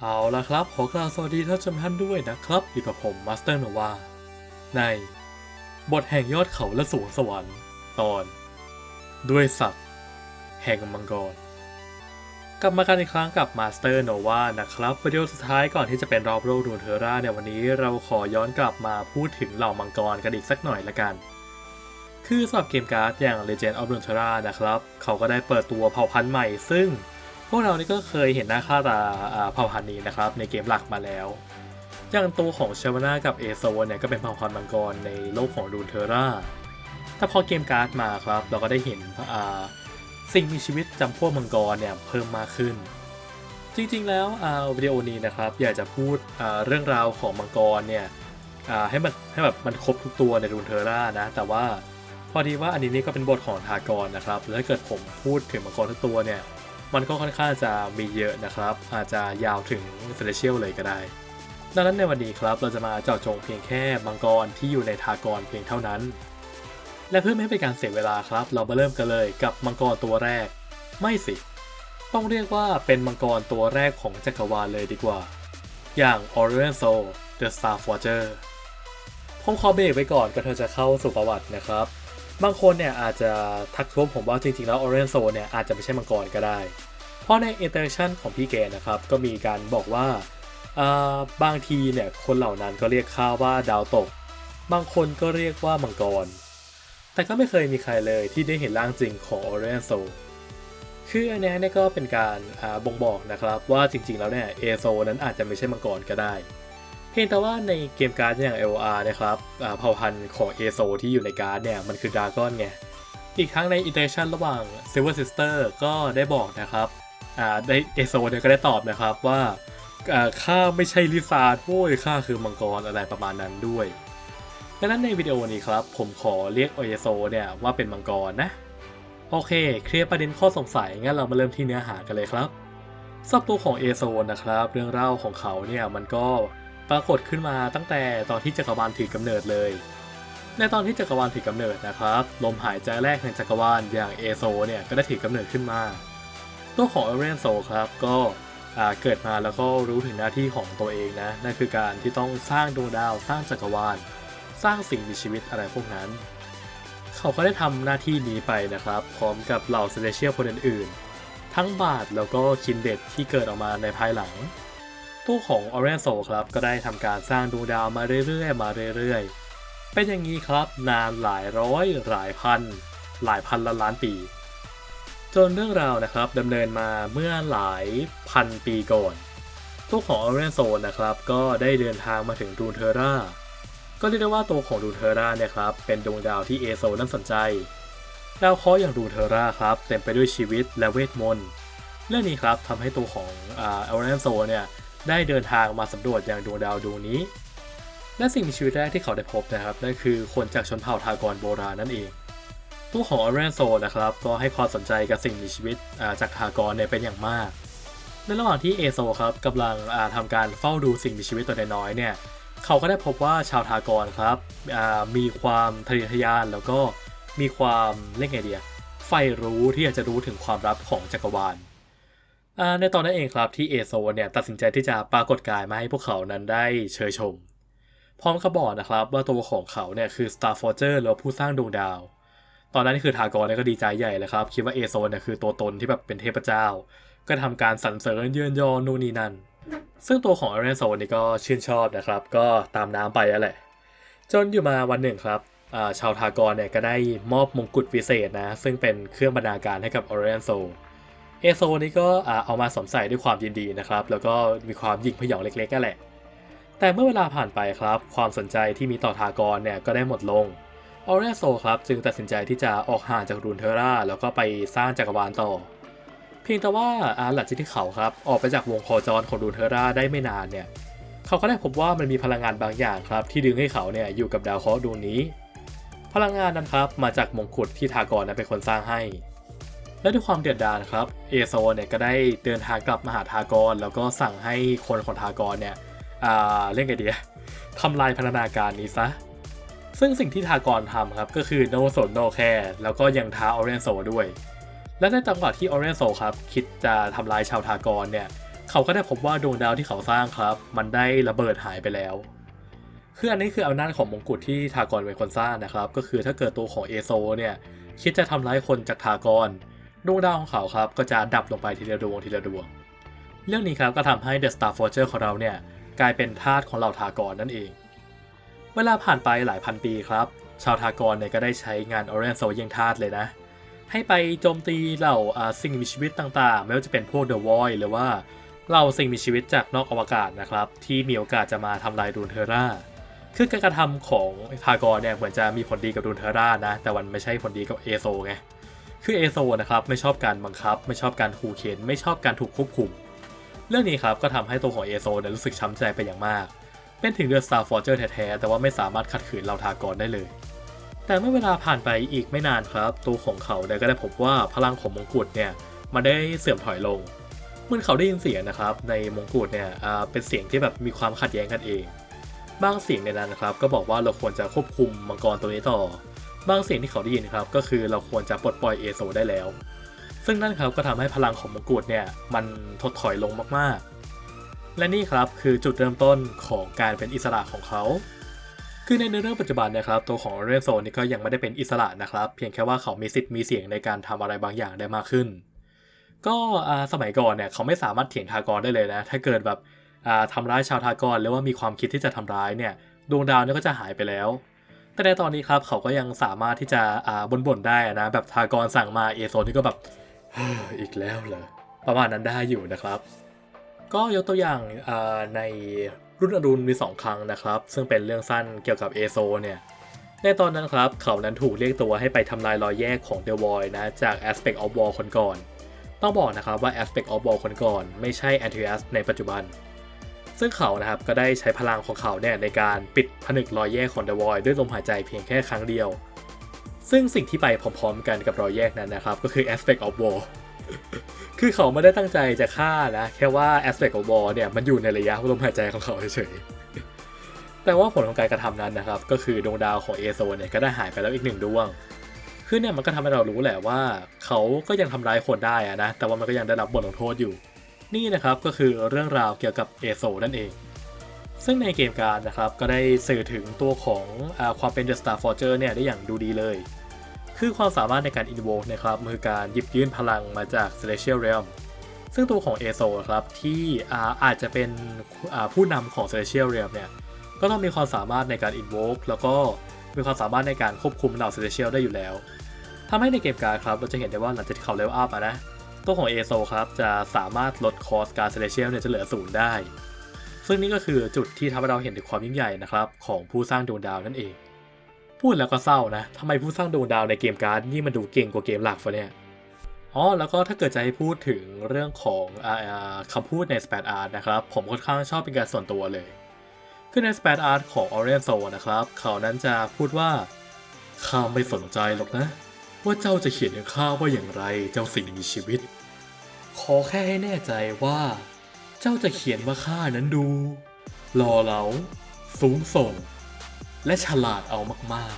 เอาละครับ ขอกล่าวสวัสดีท่านผู้ชมท่านด้วยนะครับอยู่กับผมมาสเตอร์โนวาใน บทแห่งยอดเขาและสวงสวรรค์ตอน ด้วยสัตว์แห่งมังกร กลับมากันอีกครั้งกับมาสเตอร์โนวานะครับวิดีโอสุดท้ายก่อนที่จะเป็นรอบโลกดูนเทอร่าในวันนี้เราขอย้อนกลับมาพูดถึงเหล่ามังกรกันอีกสักหน่อยละกัน คือสำหรับเกมการ์ดอย่าง Legend of Runeterra นะครับ เขาก็ได้เปิดตัวเผ่าพันธุ์ใหม่ ซึ่งพวกเรานี่ก็เคยเห็นหน้าค่าตาอ่เผ่าพันธุ์นี้นะครับในเกมหลักมาแล้ว อย่างตัวของเชวาน่ากับเอโซเนี่ยก็เป็นเผ่าพันธุ์มังกรในโลกของดูนเทอร่าแต่พอเกมการ์ดมาครับ เราก็ได้เห็นสิ่งมีชีวิตจำพวกมังกรเนี่ยเพิ่มมากขึ้น จริงๆแล้ววิดีโอนี้นะครับอยากจะพูดเรื่องราวของมังกรเนี่ยให้มันให้แบบมันครบทุกตัวในดูนเทอร่านะ แต่ว่า พอดีว่าอันนี้นี่ก็เป็นบทของทากรนะครับแล้วถ้าเกิดผมพูดถึงมังกรทุกตัวเนี่ย มันก็ค่อนข้างจะมีเยอะนะครับ อาจจะยาวถึงเซเลเชียลเลยก็ได้ ดังนั้นในวันนี้ครับเราจะมาเจาะจงเพียงแค่มังกรที่อยู่ในทากรเพียงเท่านั้น และเพื่อไม่ให้เป็นการเสียเวลาครับ เรามาเริ่มกันเลยกับมังกรตัวแรก ไม่สิ ต้องเรียกว่าเป็นมังกรตัวแรกของจักรวาลเลยดีกว่า อย่าง Orion Soul The Star Forger ผมขอเบรกไว้ก่อนก่อนเธอจะเข้าสู่ประวัตินะครับ บางคนเนี่ยอาจจะทักท้วงผมว่าจริงๆแล้ว Orion Soul เนี่ยอาจจะไม่ใช่มังกรก็ได้ เพราะใน interaction ของพี่แกนะครับ ก็มีการบอกว่าาบางทีเนี่ยคนเหล่านั้นก็เรียกข้าว่าดาวตก บางคนก็เรียกว่ามังกร แต่ก็ไม่เคยมีใครเลยที่ได้เห็นร่างจริงของ Orion Soul คืออันนี้เนี่ยก็เป็นการาบ่งบอกนะครับว่าจริงๆแล้วเนี่ยเอโซนั้นอาจจะไม่ใช่มังกรก็ได้ เพียงแต่ว่าในเกมการ์ดอย่าง LR นะครับอ่าเผ่าพันธุ์ของเอโซที่อยู่ในการ์ดเนี่ย มันคือดากอนไง อีกทั้งในอินเตอร์ชันระหว่าง Silver Sister ก็ได้บอกนะครับอ่าได้เอโซเนี่ยก็ได้ตอบนะครับว่าข้าไม่ใช่ลิซาร์ดโว้ยข้าคือมังกรอะไรประมาณนั้นด้วยดังนั้นในวิดีโอนี้ครับ ผมขอเรียกเอโซเนี่ยว่าเป็นมังกรนะ โอเค เคลียร์ประเด็นข้อสงสัย งั้นเรามาเริ่มที่เนื้อหากันเลยครับสำหรับตัวของเอโซนะครับ เรื่องเล่าของเขาเนี่ยมันก็ ปรากฏขึ้นมาตั้งแต่ตอนที่จักรวาลถือกำเนิดเลย ในตอนที่จักรวาลถือกำเนิดนะครับ ลมหายใจแรกในจักรวาลอย่างเอโซเนี่ยก็ได้ถือกำเนิดขึ้นมา ตัวของเอเรนโซครับก็เกิดมาแล้วก็รู้ถึงหน้าที่ของตัวเองนะนั่นคือการที่ต้องสร้างดวงดาวสร้างจักรวาล สร้างสิ่งมีชีวิตอะไรพวกนั้น เขาก็ได้ทำหน้าที่นี้ไปนะครับ พร้อมกับเหล่าเซเลเชียลคนอื่นๆ ทั้งบาทแล้วก็คินเด็ดที่เกิดออกมาในภายหลัง ตัวของออเรนโซครับก็ได้ทำการสร้างดวงดาวมาเรื่อยๆ มาเรื่อยๆ เป็นอย่างนี้ครับนานหลายร้อยหลายพัน หลายพันล้านล้านปี จนเรื่องราวนะครับดำเนินมาเมื่อหลายพันปีก่อนตัวของออเรนโซนะครับก็ได้เดินทางมาถึงดูนเทอร่าก็เรียกได้ว่าตัวของดูนเทอร่าเนี่ยครับเป็นดวงดาวที่เอโซนั้นสนใจดาวเคราะห์อย่างดูนเทอร่าครับเต็มไปด้วยชีวิตและเวทมนต์เรื่องนี้ครับทำให้ตัวของอเอลเรนโซเนี่ย ได้เดินทางมาสำรวจอย่างดวงดาวดวงนี้ และสิ่งมีชีวิตแรกที่เขาได้พบนะครับนั่นคือคนจากชนเผ่าทากรโบราณนั่นเองตัวของเอเรนโซนะครับก็ให้ความสนใจกับสิ่งมีชีวิตจากทากรเนี่ยเป็นอย่างมาก ในระหว่างที่เอโซครับกำลังอ่าทำการเฝ้าดูสิ่งมีชีวิตตัวน้อยๆเนี่ยเขาก็ได้พบว่าชาวทากรครับมีความทะเยอทะยานแล้วก็มีความเรียกไงเดียใฝ่รู้ที่อยากจะรู้ถึงความลับของจักรวาล ในตอนนั้นเองครับที่เอโซเนี่ยตัดสินใจที่จะปรากฏกายมาให้พวกเขานั้นได้เชยชม พร้อมกับบอกนะครับว่าตัวของเขาเนี่ยคือ Star Forger หรือผู้สร้างดวงดาว ตอนนั้นคือทากรเนี่ยก็ดีใจใหญ่เลยครับ คิดว่าเอโซเนี่ยคือตัวตนที่แบบเป็นเทพเจ้า ก็ทำการสรรเสริญเยือนยอนู่นนี่นั่น ซึ่งตัวของ a อ r รนโซนี่ก็ชื่นชอบนะครับ ก็ตามน้ำไปแล้วแหละ จนอยู่มาวันหนึ่งครับชาวทากรเนี่ยก็ได้มอบมงกุฎวิเศษนะซึ่งเป็นเครื่องบรรณาการให้กับ a อ r รนโซ เอโซนี่ก็อเอามาสวมใส่ด้วยความยินดีนะครับ แล้วก็มีความยิ่งพยองเล็กๆนั่นแหละ แต่เมื่อเวลาผ่านไปครับ ความสนใจที่มีต่อทากรเนี่ยก็ได้หมดลงออเรโซครับจึงตัดสินใจที่จะออกห่างจากรูนเทอร่าแล้วก็ไปสร้างจักรวาลต่อ เพียงแต่ว่าอาหลังจากที่เขาครับออกไปจากวงโคจรของดูนเทอร่าได้ไม่นานเนี่ยเขาก็ได้พบว่ามันมีพลังงานบางอย่างครับ ที่ดึงให้เขาเนี่ยอยู่กับดาวเคราะห์ดวงนี้ พลังงานนั้นครับมาจากมงกุฎที่ทากรนั้นเป็นคนสร้างให้ และด้วยความเดือดดาลครับเอโซเนี่ยก็ได้เดินทางกลับมาหาทากร แล้วก็สั่งให้คนของทากรเนี่ยเล่นไงดีอะทำลายพันธนาการนี้ซะ ซึ่งสิ่งที่ทากรทำครับก็คือโนสนโนแคร์แล้วก็ยังท้าออเรนโซด้วย และในจังหวะที่ออเรนโซครับคิดจะทำลายชาวทากรเนี่ยเขาก็ได้พบว่าดวงดาวที่เขาสร้างครับ มันได้ระเบิดหายไปแล้วคืออันนี้คืออำนาจของมงกุฎที่ทากรเป็นคนสร้างนะครับ ก็คือถ้าเกิดตัวของเอโซเนี่ยคิดจะทำร้ายคนจากทากร ดวงดาวของเขาครับก็จะดับลงไปทีละดวงทีละดวง เรื่องนี้ครับก็ทำให้ The Star Forger ของเราเนี่ยกลายเป็นทาสของเหล่าทากรนั่นเอง เวลาผ่านไปหลายพันปีครับ ชาวทากรเนี่ยก็ได้ใช้งานออเรนโซยังทาสเลยนะ ให้ไปโจมตีเหล่าสิ่งมีชีวิตต่างๆ ไม่ว่าจะเป็นพวกเดอะวอยหรือว่าเหล่าสิ่งมีชีวิตจากนอกอวกาศนะครับ ที่มีโอกาสจะมาทำลายดูนเทอร่าคือการกระทำของทากรเนี่ยเหมือนจะมีผลดีกับดูนเทอร่านะ แต่มันไม่ใช่ผลดีกับเอโซไง คือเอโซนะครับไม่ชอบการบังคับ ไม่ชอบการขู่เข็นไม่ชอบการถูกควบคุม เรื่องนี้ครับก็ทำให้ตัวของเอโซเนี่ยรู้สึกช้ำใจไปอย่างมาก เป็นถึงเดอะสตาร์ฟอร์เจอร์แท้ๆแต่ว่าไม่สามารถขัดขืนเหล่าทากรได้เลย แต่เมื่อเวลาผ่านไปอีกไม่นานครับ ตัวของเขาเนี่ยก็ได้พบว่าพลังของมงกุฎเนี่ยมันได้เสื่อมถอยลงเมื่อเขาได้ยินเสียงนะครับในมงกุฎเนี่ยเป็นเสียงที่แบบมีความขัดแย้งกันเองบางเสียงในนั้นนะครับก็บอกว่าเราควรจะควบคุมมังกรตัวนี้ต่อ บางสียงที่เขาได้ยินครับก็คือเราควรจะปลดปล่อยเอโซได้แล้ว ซึ่งนั่นครับก็ทำให้พลังของมงกุฎเนี่ยมันถดถอยลงมากๆ และนี่ครับคือจุดเริ่มต้นของการเป็นอิสระของเขา คือในเรื่องปัจจุบันนะครับตัวของเรนโซนี่ก็ยังไม่ได้เป็นอิสระนะครับ เพียงแค่ว่าเขามีสิทธิ์มีเสียงในการทำอะไรบางอย่างได้มากขึ้น ก็สมัยก่อนเนี่ยเขาไม่สามารถเถียงทากรได้เลยนะ ถ้าเกิดแบบอ่าทำร้ายชาวทากรหรือว่ามีความคิดที่จะทำร้ายเนี่ยดวงดาวนี่ก็จะหายไปแล้ว แต่ในตอนนี้ครับเขาก็ยังสามารถที่จะอ่าบ่นๆได้นะ แบบทากรสั่งมาเอโซนี่ก็แบบอีกแล้วเหรอประมาณนั้นได้อยู่นะครับ ก็ยกตัวอย่างในรุ่นอรุณมี 2 ครั้งนะครับ ซึ่งเป็นเรื่องสั้นเกี่ยวกับเอโซเนี่ยในตอนนั้นครับ เขานั้นถูกเรียกตัวให้ไปทำลายรอยแยกของเด e v ว i นะจาก Aspect of War คนก่อน ต้องบอกนะครับว่า Aspect of War คนก่อน ไม่ใช่ Antius ในปัจจุบัน ซึ่งเขานะครับก็ได้ใช้พลังของเขาเนี่ยในการปิดผนึกรอยแยกของ The Void ด้วยลมหายใจเพียงแค่ครั้งเดียว ซึ่งสิ่งที่ไปพร้อมๆกันกับรอยแยกนั้นนะครับ ก็คือ Aspect of War คือเขาไม่ได้ตั้งใจจะฆ่านะ แค่ว่า Aspect of War เนี่ยมันอยู่ในระยะลมหายใจของเขาเฉยๆแต่ว่าผลของการกระทำนั้นนะครับ ก็คือดวงดาวของเอโซเนี่ยก็ได้หายไปแล้วอีกหนึ่งดวงคือเนี่ยมันก็ทำให้เรารู้แหละว่า เขาก็ยังทำร้ายคนได้อะนะแต่ว่ามันก็ยังได้รับบทลงโทษอยู่ นี่นะครับก็คือเรื่องราวเกี่ยวกับเอโซนั่นเอง ซึ่งในเกมการนะครับก็ได้สื่อถึงตัวของอความเป็น The Star Forger เนี่ยได้อย่างดูดีเลย คือความสามารถในการ invoke นะครับมือการหยิบยื่นพลังมาจาก Celestial Realm ซึ่งตัวของเอโซครับที่อาอาจจะเป็นผู้นำของ Celestial Realm เนี่ยก็ต้องมีความสามารถในการ invoke แล้วก็มีความสามารถในการควบคุมเหล่า Celestial ได้อยู่แล้วทำให้ในเกมการครับเราจะเห็นได้ว่าหลังจากที่เขาเลเวลอัพนะ ตัวของเอโซครับจะสามารถลดคอสการเซเลเชียลเนี่ยจะเหลือศูนย์ได้ ซึ่งนี่ก็คือจุดที่ทำให้เราเห็นถึงความยิ่งใหญ่นะครับของผู้สร้างดวงดาวนั่นเอง พูดแล้วก็เศร้านะทำไมผู้สร้างดวงดาวในเกมการ์ดนี่มันดูเก่งกว่าเกมหลักฟะเนี่ยอ๋อแล้วก็ถ้าเกิดจะให้พูดถึงเรื่องของออคำพูดใน s p a d Art นะครับ ผมค่อนข้างชอบเป็นการส่วนตัวเลยคือใน s p a d Art ของ o r i e n t o นะครับ เขานั้นจะพูดว่าข้าไม่สนใจหรอกนะ ว่าเจ้าจะเขียนถึงข้าว่าอย่างไรเจ้าสิ่งมีชีวิต ขอแค่ให้แน่ใจว่า เจ้าจะเขียนว่าข้านั้นดูหล่อเหลา สูงส่ง และฉลาดเอามาก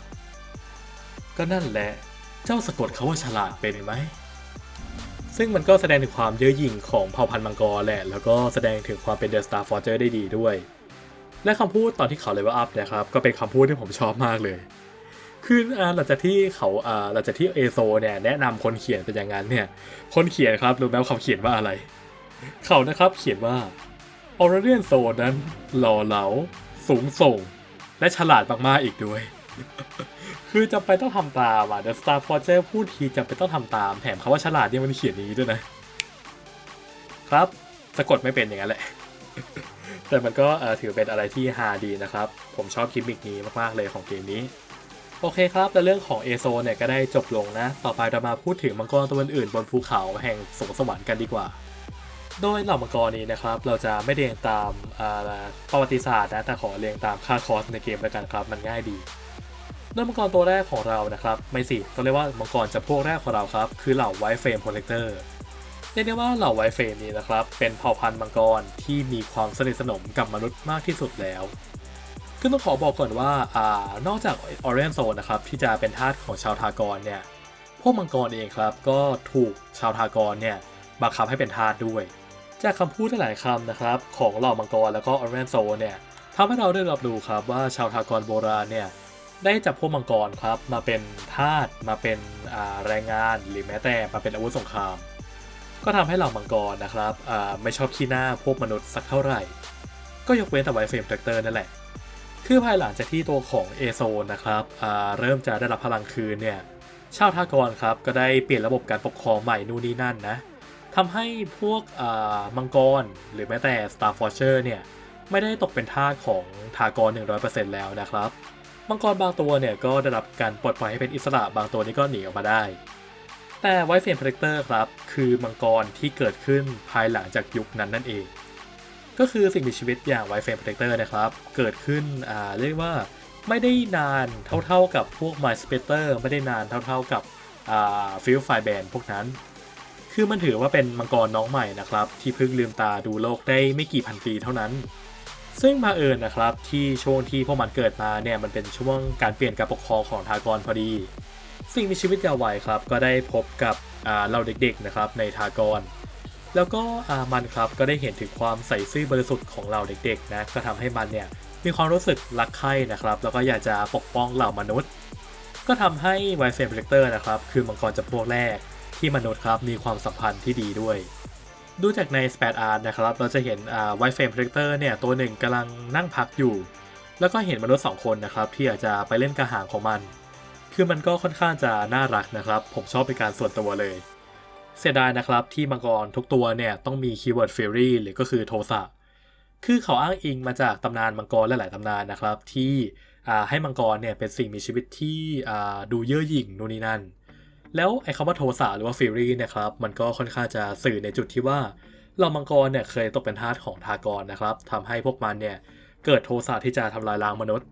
ๆ ก็นั่นแหละเจ้าสะกดเขาว่าฉลาดเป็นไหมซึ่งมันก็แสดงถึงความเย่อหยิ่งของเผ่าพันธุ์มังกรแหละ แล้วก็แสดงถึงความเป็นเดอะสตาร์ฟอร์เจอร์ได้ดีด้วย และคำพูดตอนที่เขาเลเวลอัพนะครับ ก็เป็นคำพูดที่ผมชอบมากเลย คือหลังจากที่เขาหลังจากที่เอโซเนี่ยแนะนำคนเขียนเป็นอย่างนั้นเนี่ยคนเขียนครับรู้ไหมว่าเขาเขียนว่าอะไร เขานะครับเขียนว่าออร์เรียนโซนั้นหล่อเหลา สูงส่ง และฉลาดมากๆอีกด้วย คือจำเป็นต้องทำตามอะ The Star Forger พูดทีจำเป็นต้องทำตามแถมคำว่าฉลาดเนี่ยมันเขียนนี้ด้วยนะ ครับสะกดไม่เป็นอย่างนั้นแหละ แต่มันก็ถือเป็นอะไรที่ฮาดีนะครับ ผมชอบกิมมิกนี้มากๆเลยของเกมนี้ โอเคครับ และเรื่องของเอโซเนี่ยก็ได้จบลงนะ ต่อไปเรามาพูดถึงมังกรตัวอื่นบนภูเขาแห่งสวงสวรรค์กันดีกว่า โดยเหล่ามังกรนี้นะครับ เราจะไม่เรียงตามประวัติศาสตร์นะ แต่ขอเรียงตามค่าคอสในเกมแล้วกันครับ มันง่ายดีโดยมังกรตัวแรกของเรานะครับ ไม่สิต้องเรียกว่ามังกรจำพวกแรกของเราครับ คือเหล่าไวเฟรมโปรเทคเตอร์เรียกได้ว่าเหล่าไวเฟรมนี้นะครับ เป็นเผ่าพันธุ์มังกรที่มีความสนิทสนมกับมนุษย์มากที่สุดแล้ว คือต้องขอบอกก่อนว่าอ่านอกจากออเรนโซนะครับที่จะเป็นทาสของชาวทากรเนี่ยพวกมังกรเองครับก็ถูกชาวทากรเนี่ยบังคับให้เป็นทาสด้วย จากคำพูดหลายคำนะครับของเหล่ามังกรแล้วก็ออเรนโซเนี่ยทำให้เราได้รับรู้ครับว่าชาวทากรโบราณเนี่ยได้จับพวกมังกรครับมาเป็นทาสมาเป็นแรงงานหรือแม้แต่มาเป็นอาวุธสงคราม ก็ทำให้เหล่ามังกรนะครับไม่ชอบขี้หน้าพวกมนุษย์สักเท่าไหร่ ก็ยกเว้นแต่ไวเฟรมแทรกเตอร์นั่นแหละ คือภายหลังจากที่ตัวของเอโซนนะครับเริ่มจะได้รับพลังคืนเนี่ยชาวทากรครับก็ได้เปลี่ยนระบบการปกครองใหม่นู่นนี่นั่นนะทำให้พวกมังกรหรือแม้แต่ Star Forger เนี่ยไม่ได้ตกเป็นทาสของทากร 100%แล้วนะครับ มังกรบางตัวเนี่ยก็ได้รับการปลดปล่อยให้เป็นอิสระบางตัวนี่ก็หนีออกมาได้ แต่ไวเฟน p ร o เตอร์ครับ คือมังกรที่เกิดขึ้นภายหลังจากยุคนั้นนั่นเอง ก็คือสิ่งมีชีวิตอย่างไวเฟน p ร o เตอร์นะครับ เกิดขึ้นอ่าเรียกว่าไม่ได้นานเท่าๆกับพวก My s p e c t e r ไม่ได้นานเท่าๆกับอ่าฟิลไฟแบนพวกนั้น คือมันถือว่าเป็นมังกรน้องใหม่นะครับ ที่เพิ่งลืมตาดูโลกได้ไม่กี่พันปีเท่านั้น ซึ่งมาเอิญนะครับที่ช่วงที่พวกมันเกิดมาเนี่ยมันเป็นช่วงการเปลี่ยนการปกครองของทากรพอดี สิ่งมีชีวิตยาววัยครับก็ได้พบกับเราเด็กๆนะครับในทากร แล้วก็อามันครับก็ได้เห็นถึงความใส่ซื่อบริสุทธิ์ของเราเด็กๆนะก็ทำให้มันเนี่ยมีความรู้สึกรักใคร่นะครับ แล้วก็อยากจะปกป้องเหล่ามนุษย์ ก็ทำให้ไวเฟน p ร o เตอร์นะครับคือมังกรจำพวกแรกที่มนุษย์ครับมีความสัมพันธ์ที่ดีด้วยดูจากใน s p a d Art นะครับ เราจะเห็นไวเฟน p ร o เตอร์เนี่ย ตัวหนึ่งกำลังนั่งพักอยู่ แล้วก็เห็นมนุษย์สองคนนะครับ ที่อยากจะไปเล่นกระหางของมัน คือมันก็ค่อนข้างจะน่ารักนะครับ ผมชอบเป็นการส่วนตัวเลย เสียดายนะครับที่มังกรทุกตัวเนี่ยต้องมีคีย์เวิร์ด Fury หรือก็คือโทสะคือเขาอ้างอิงมาจากตำนานมังกรและหลายตำนานนะครับ ที่ให้มังกรเนี่ยเป็นสิ่งมีชีวิตที่ดูเย่อหยิ่งนู่นนี่นั่น แล้วไอ้คำว่าโทสะหรือว่าฟิรีเนี่ยครับมันก็ค่อนข้างจะสื่อในจุดที่ว่าเหล่ามังกรเนี่ยเคยตกเป็นทาสของทากรนะครับทำให้พวกมันเนี่ยเกิดโทสะที่จะทำลายล้างมนุษย์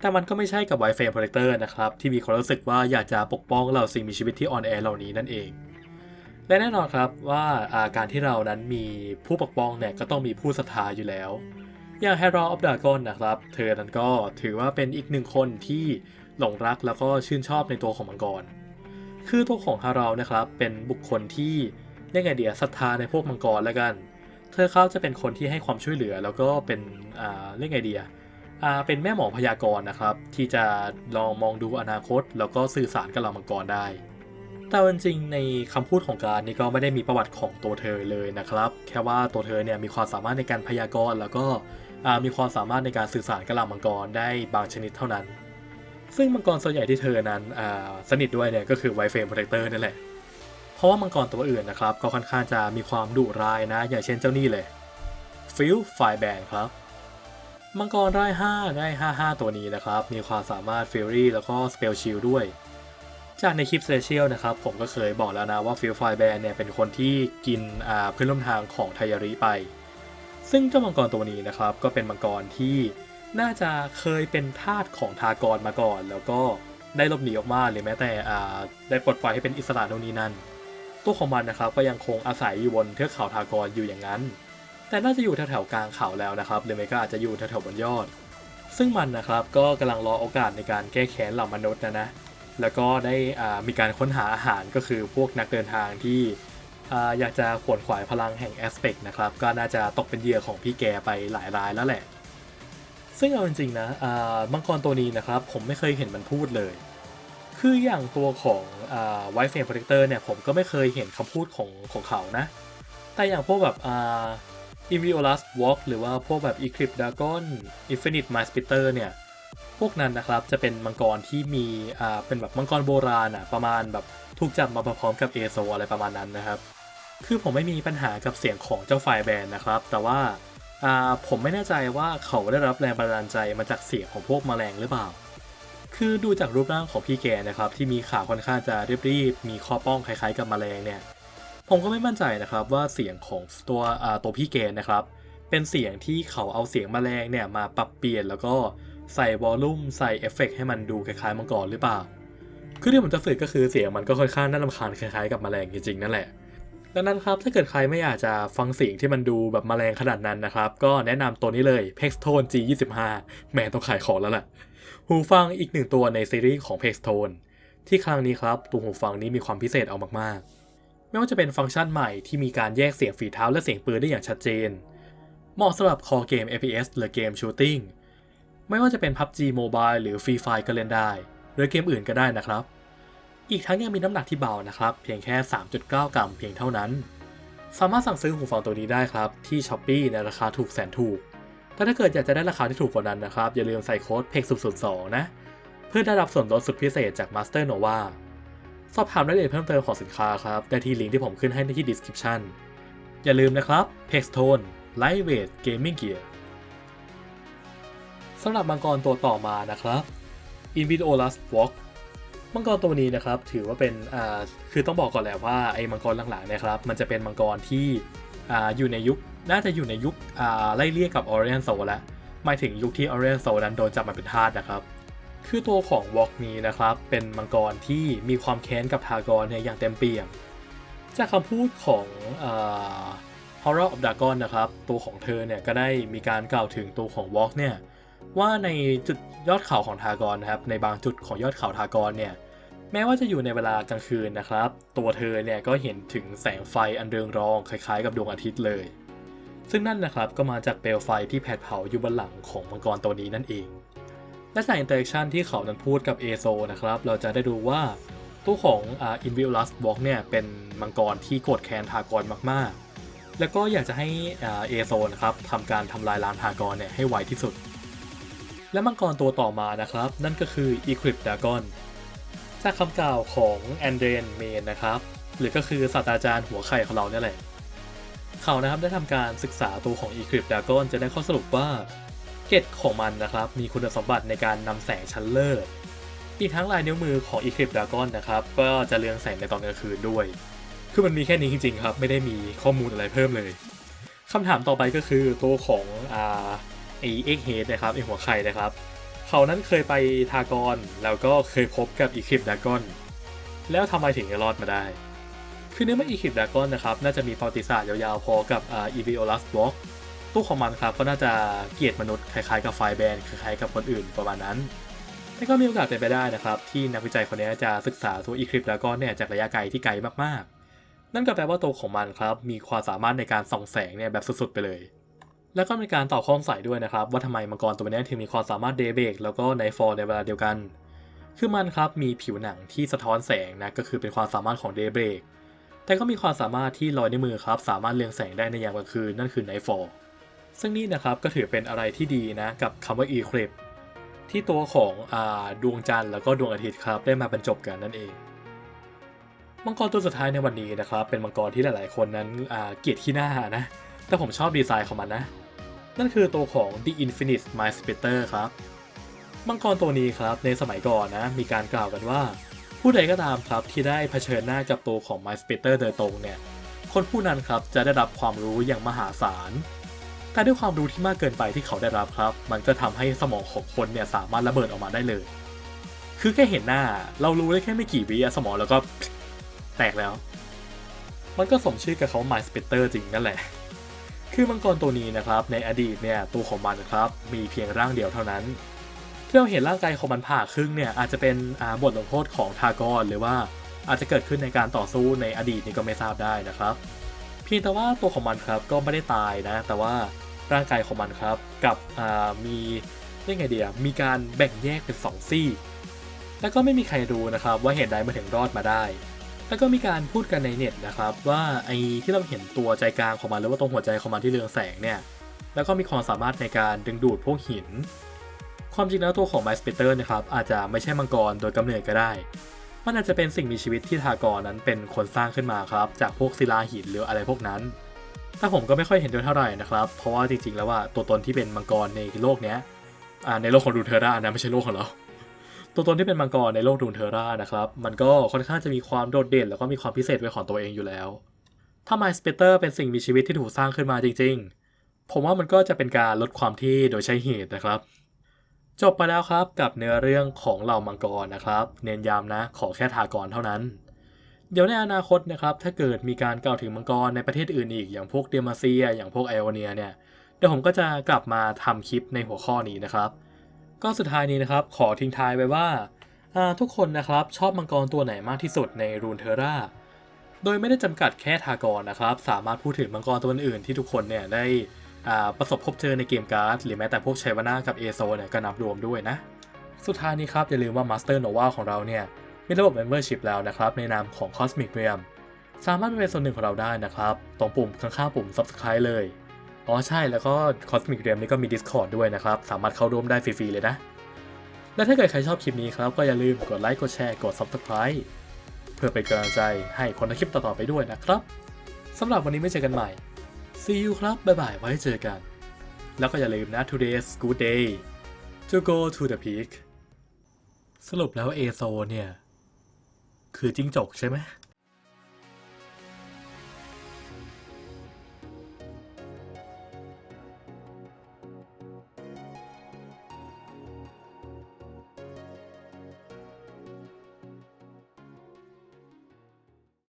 แต่มันก็ไม่ใช่กับไวเฟรมโปรเจคเตอร์นะครับที่มีความรู้สึกว่าอยากจะปกป้องเหล่าสิ่งมีชีวิตที่อ่อนแอเหล่านี้นั่นเอง และแน่นอนครับว่าอาการที่เรานั้นมีผู้ปกป้องเนี่ยก็ต้องมีผู้ศรัทธาอยู่แล้ว อย่าง Herald of Dragon นะครับ เธอนั้นก็ถือว่าเป็นอีกหนึ่งคนที่หลงรักแล้วก็ชื่นชอบในตัวของมังกร คือตัวของฮาราลนะครับ เป็นบุคคลที่เรียกไงเดียศรัทธาในพวกมังกรแล้วกัน เธอเขาจะเป็นคนที่ให้ความช่วยเหลือ แล้วก็เป็นอ่าเรียกไงเดียอ่าเป็นแม่หมอพยากรณ์นะครับ ที่จะลองมองดูอนาคต แล้วก็สื่อสารกับเหล่ามังกรได้ แต่จริงๆในคำพูดของการนี่ก็ไม่ได้มีประวัติของตัวเธอเลยนะครับ แค่ว่าตัวเธอเนี่ยมีความสามารถในการพยากรณ์แล้วก็มีความสามารถในการสื่อสารกับเหล่ามังกรได้บางชนิดเท่านั้น ซึ่งมังกรส่วนใหญ่ที่เธอนั้นสนิทด้วยเนี่ยก็คือไวเฟรมโปรเทคเตอร์นั่นแหละ เพราะว่ามังกรตัวอื่นนะครับ ก็ค่อนข้างจะมีความดุร้ายนะ อย่างเช่นเจ้านี่เลยฟิลไฟแบนครับ มังกรไร้5ได้55ตัวนี้นะครับ มีความสามารถฟิลลี่แล้วก็สเปลชิลด้วย จากในคลิปเซเชียลนะครับ ผมก็เคยบอกแล้วนะว่าฟิลไฟแบนเนี่ยเป็นคนที่กินอ่าเพื่อนร่วมทางของไทยาริไป ซึ่งเจ้ามังกรตัวนี้นะครับ ก็เป็นมังกรที่น่าจะเคยเป็นทาสของทากรมาก่อน แล้วก็ได้หลบหนีออกมาหรือแม้แต่อ่าได้ปลดปล่อยให้เป็นอิสระโน่นนี่นั่นตัวของมันนะครับก็ยังคงอาศัยอยู่บนเทือกเขาทากรอยู่อย่างนั้น แต่น่าจะอยู่แถวๆกลางเขาแล้วนะครับหรือไม่ก็อาจจะอยู่แถวๆบนยอด ซึ่งมันนะครับก็กำลังรอโอกาสในการแก้แค้นเหล่ามนุษย์นะนะ แล้วก็ได้มีการค้นหาอาหารก็คือพวกนักเดินทางที่อยากจะขวนขวายพลังแห่งแอสเปกนะครับ ก็น่าจะตกเป็นเหยื่อของพี่แกไปหลายรายแล้วแหละ ซึ่งเอาจริงๆนะมังกรตัวนี้นะครับ ผมไม่เคยเห็นมันพูดเลย คืออย่างตัวของไวท์เฟรมโปรเทคเตอร์เนี่ยผมก็ไม่เคยเห็นคำพูดของของเขานะ แต่อย่างพวกแบบอ่า i n v i o l u s Walk หรือว่าพวกแบบ Eclipse Dragon Infinite Mind Splitter เนี่ย พวกนั้นนะครับจะเป็นมังกรที่มีอ่าเป็นแบบมังกรโบราณอะประมาณแบบถูกจับมาพร้อมกับเอโซอะไรประมาณนั้นนะครับ คือผมไม่มีปัญหากับเสียงของเจ้าไฟแบนนะครับ แต่ว่าอ่าผมไม่แน่ใจว่าเขาได้รับแรงบันดาลใจมาจากเสียงของพวกแมลงหรือเปล่า คือดูจากรูปร่างของพี่แกนะครับที่มีขาค่อนข้างจะเรียบๆมีข้อป้องคล้ายๆกับแมลงเนี่ยผมก็ไม่มั่นใจนะครับว่าเสียงของตัวอ่าตัวพี่แกนะครับ เป็นเสียงที่เขาเอาเสียงแมลงเนี่ยมาปรับเปลี่ยนแล้วก็ ใส่วอลลุ่มใส่เอฟเฟกต์ให้มันดูคล้ายๆมังกรหรือเปล่า คือที่ผมจะสื่อก็คือเสียงมันก็ค่อนข้างน่ารำคาญคล้ายๆกับแมลงจริงๆนั่นแหละดังนั้นครับถ้าเกิดใครไม่อยากจะฟังเสียงที่มันดูแบบแมลงขนาดนั้นนะครับ ก็แนะนำตัวนี้เลย Pextone G25 แม่ต้องขายของแล้วแหละหูฟังอีกหนึ่งตัวในซีรีส์ของ Pextone ที่ครั้งนี้ครับตัวหูฟังนี้มีความพิเศษเอามากๆ ไม่ว่าจะเป็นฟังก์ชันใหม่ที่มีการแยกเสียงฝีเท้าและเสียงปืนได้อย่างชัดเจน เหมาะสำหรับคอเกม FPS หรือเกมชูตติ้ง ไม่ว่าจะเป็น PUBG Mobile หรือ Free Fire ก็เล่นได้ หรือเกมอื่นก็ได้นะครับ อีกทั้งยังมีน้ำหนักที่เบานะครับ เพียงแค่ 3.9 กรัมเพียงเท่านั้น สามารถสั่งซื้อหูฟังตัวนี้ได้ครับ ที่ s h อ p e e ในราคาถูกแสนถูก แต่ถ้าเกิดอยากจะได้ราคาที่ถูกกว่านั้นนะครับ อย่าลืมใส่โค้ด PEX 0 2นะ เพื่อได้รับส่วนลดสุดพิเศษจาก Master Nova สอบถามรายละเอียดเพิ่มเติมของสินค้าครับได้ที่ลิงก์ที่ผมขึ้นให้ในที่ description อย่าลืมนะครับ PEX Tone Lightweight Gaming Gear สำหรับมังกรตัวต่อมานะครับ Invidolus Walk มังกรตัวนี้นะครับถือว่าเป็นอ่าคือต้องบอกก่อนแหละว่าไอ้มังกรหลังๆเนี่ยครับมันจะเป็นมังกรที่อ่าอยู่ในยุคน่าจะอยู่ในยุคอ่าไล่เลี่ยกับ Orion Soul แล้วหมายถึงยุคที่ Orion Soul นั้นโดนจับมาเป็นทาสนะครับคือตัวของวอลกนี้นะครับเป็นมังกรที่มีความแค้นกับทากรเนี่ยอย่างเต็มเปี่ยม จากคำพูดของอ่า Horror of Dragon นะครับตัวของเธอเนี่ยก็ได้มีการกล่าวถึงตัวของวอลกเนี่ย ว่าในจุดยอดเขาของทากรนะครับ ในบางจุดของยอดเขาทากรเนี่ยแม้ว่าจะอยู่ในเวลากลางคืนนะครับ ตัวเธอเนี่ยก็เห็นถึงแสงไฟอันเรืองรองคล้ายๆ กับดวงอาทิตย์เลย ซึ่งนั่นนะครับก็มาจากเปลวไฟที่แผดเผาอยู่บนหลังของมังกรตัวนี้นั่นเอง และจากอินเตอร์แอคชั่นที่เขานั้นพูดกับเอโซนะครับ เราจะได้ดูว่าตัวของอินวิลัสบ็อกเนี่ยเป็นมังกรที่โกรธแค้นทากรมากๆ แล้วก็อยากจะให้เอโซนะครับทำการทำลายล้างทากรเนี่ยให้ไวที่สุด และมังกรตัวต่อมานะครับ นั่นก็คือ Eclipse Dragon จากคำกล่าวของแอนเดรนเมนนะครับ หรือก็คือศาสตราจารย์หัวไข่ของเราเนี่ยแหละ เขานะครับได้ทำการศึกษาตัวของ Eclipse Dragon จะได้ข้อสรุปว่าเกตของมันนะครับ มีคุณสมบัติในการนำแสงชั้นเลิศอีกทั้งลายนิ้วมือของ Eclipse Dragon นะครับ ก็จะเรืองแสงในตอนกลางคืนด้วย คือมันมีแค่นี้จริงๆครับ ไม่ได้มีข้อมูลอะไรเพิ่มเลยคำถามต่อไปก็คือตัวของอ่า ไอเอ็กเฮดนะครับไอหัวไข่นะครับ เขานั้นเคยไปทากรแล้วก็เคยพบกับ Eclipse Dragon แล้วทำไมถึงรอดมาได้ คือเนื่องจาก Eclipse Dragon นะครับน่าจะมีประวัติศาสตร์ยาวๆพอกับอ่า Eviolus Block ตู้ของมันครับก็น่าจะเกลียดมนุษย์คล้ายๆกับไฟแบนคล้ายๆกับคนอื่นประมาณนั้นแต่ก็มีโอกาสเป็นไปได้นะครับ ที่นักวิจัยคนนี้จะศึกษาตัวอีคลิปแล้วก็เนี่ยจากระยะไกลที่ไกลมากๆ นั่นก็แปลว่าตัวของมันครับมีความสามารถในการส่องแสงเนี่ยแบบสุดๆไปเลย แล้วก็มีการตอบข้อสงสัยด้วยนะครับ ว่าทำไมมังกรตัวนี้ถึงมีความสามารถเดย์เบรกแล้วก็ไนฟอร์ในเวลาเดียวกัน คือมันครับมีผิวหนังที่สะท้อนแสงนะก็คือเป็นความสามารถของเดย์เบรกแต่ก็มีความสามารถที่ลอยในมือครับ สามารถเรืองแสงได้ในยามกลางคืนนั่นคือไนฟอร์ซึ่งนี่นะครับก็ถือเป็นอะไรที่ดีนะกับคำว่า Eclipse ที่ตัวของอดวงจันทร์แล้วก็ดวงอาทิตย์ครับได้มาบรรจบกันนั่นเองมังกรตัวสุดท้ายในวันนี้นะครับเป็นมังกรที่หลาย ๆ คนนั้นเกลียดที่หน้านะแต่ผมชอบดีไซน์ของมันนะ นั่นคือตัวของ The Infinite Mind Splitter ครับ มังกรตัวนี้ครับในสมัยก่อนนะ มีการกล่าวกันว่า ผู้ใดก็ตามครับที่ได้เผชิญหน้ากับตัวของ Mind Splitter โดยตรงเนี่ย คนผู้นั้นครับจะได้รับความรู้อย่างมหาศาลแต่ด้วยความรู้ที่มากเกินไปที่เขาได้รับครับ มันก็ทำให้สมองของคนเนี่ยสามารถระเบิดออกมาได้เลย คือแค่เห็นหน้า เรารู้ได้แค่ไม่กี่วิสมองแล้วก็แตกแล้ว มันก็สมชื่อกับเขา Mind Splitter จริงนั่นแหละ คือมังกรตัวนี้นะครับในอดีตเนี่ยตัวของมันครับมีเพียงร่างเดียวเท่านั้นที่เราเห็นร่างกายของมันผ่าครึ่งเนี่ยอาจจะเป็นบทลงโทษของทากรหรือว่าอาจจะเกิดขึ้นในการต่อสู้ในอดีตนี่ก็ไม่ทราบได้นะครับเพียงแต่ว่าตัวของมันครับก็ไม่ได้ตายนะ แต่ว่าร่างกายของมันครับกับมีเรียกไงเดียมีการแบ่งแยกเป็นสองซี่ แล้วก็ไม่มีใครรู้นะครับว่าเหตุใดมาถึงรอดมาได้ แล้วก็มีการพูดกันในเน็ตนะครับว่าไอ้ที่เราเห็นตัวใจกลางของมันหรือว่าตรงหัวใจของมันที่เรืองแสงเนี่ยแล้วก็มีความสามารถในการดึงดูดพวกหิน ความจริงแล้วตัวของ My Splitter นะครับอาจจะไม่ใช่มังกรโดยกำเนิดก็ได้ มันอาจจะเป็นสิ่งมีชีวิตที่ทากรนั้นเป็นคนสร้างขึ้นมาครับจากพวกศิลาหินหรืออะไรพวกนั้น แต่ผมก็ไม่ค่อยเห็นด้วยเท่าไหร่นะครับ เพราะว่าจริงๆแล้วว่าตัวตนที่เป็นมังกรในโลกเนี้ยในโลกของดูเทอร่านะไม่ใช่โลกของเรา ตัวตนที่เป็นมังกรในโลกดูเทอร่านะครับ มันก็ค่อนข้างจะมีความโดดเด่น แล้วก็มีความพิเศษเป็นของตัวเองอยู่แล้ว ถ้า My Splitter เป็นสิ่งมีชีวิตที่ถูกสร้างขึ้นมาจริง ๆ ผมว่ามันก็จะเป็นการลดความที่โดยใช้เหตุนะครับ จบไปแล้วครับกับเนื้อเรื่องของเหล่ามังกรนะครับ เน้นย้ำนะ ขอแค่ทากรเท่านั้น เดี๋ยวในอนาคตนะครับถ้าเกิดมีการกล่าวถึงมังกรในประเทศอื่นอีกอย่างพวกเดมาเซีย อย่างพวกไอโอเนียเนี่ยเดี๋ยวผมก็จะกลับมาทำคลิปในหัวข้อนี้นะครับ ก็สุดท้ายนี้นะครับ ขอทิ้งท้ายไว้ว่า ทุกคนนะครับชอบมังกรตัวไหนมากที่สุดในรูนเทอร่าโดยไม่ได้จำกัดแค่ทากรนะครับ สามารถพูดถึงมังกรตัวอื่นๆที่ทุกคนเนี่ยได้ประสบพบเจอในเกมการ์ด หรือแม้แต่พวกชัยวานากับเอโซเนี่ยก็นับรวมด้วยนะ สุดท้ายนี้ครับ อย่าลืมว่า Master Nova ของเราเนี่ย มีระบบ Membership แล้วนะครับ ในนามของ Cosmic Realm สามารถเป็นส่วนหนึ่งของเราได้นะครับ ตรงปุ่มข้างๆปุ่ม Subscribe เลย อ๋อใช่แล้วก็ Cosmic Realm นี่ก็มี Discord ด้วยนะครับ สามารถเข้าร่วมได้ฟรี ๆ เลยนะ และถ้าเกิดใครชอบคลิปนี้ครับ ก็อย่าลืมกดไลค์กดแชร์กด Subscribe เพื่อเป็นกำลังใจให้คนในคลิปต่อ ๆ ไปด้วยนะครับสำหรับวันนี้ไม่เจอกันใหม่ See you ครับบ๊ายบายไว้เจอกัน แล้วก็อย่าลืมนะ today's good day to go to the peak สรุปแล้วเอโซเนี่ย คือจิ้งจกใช่ไหม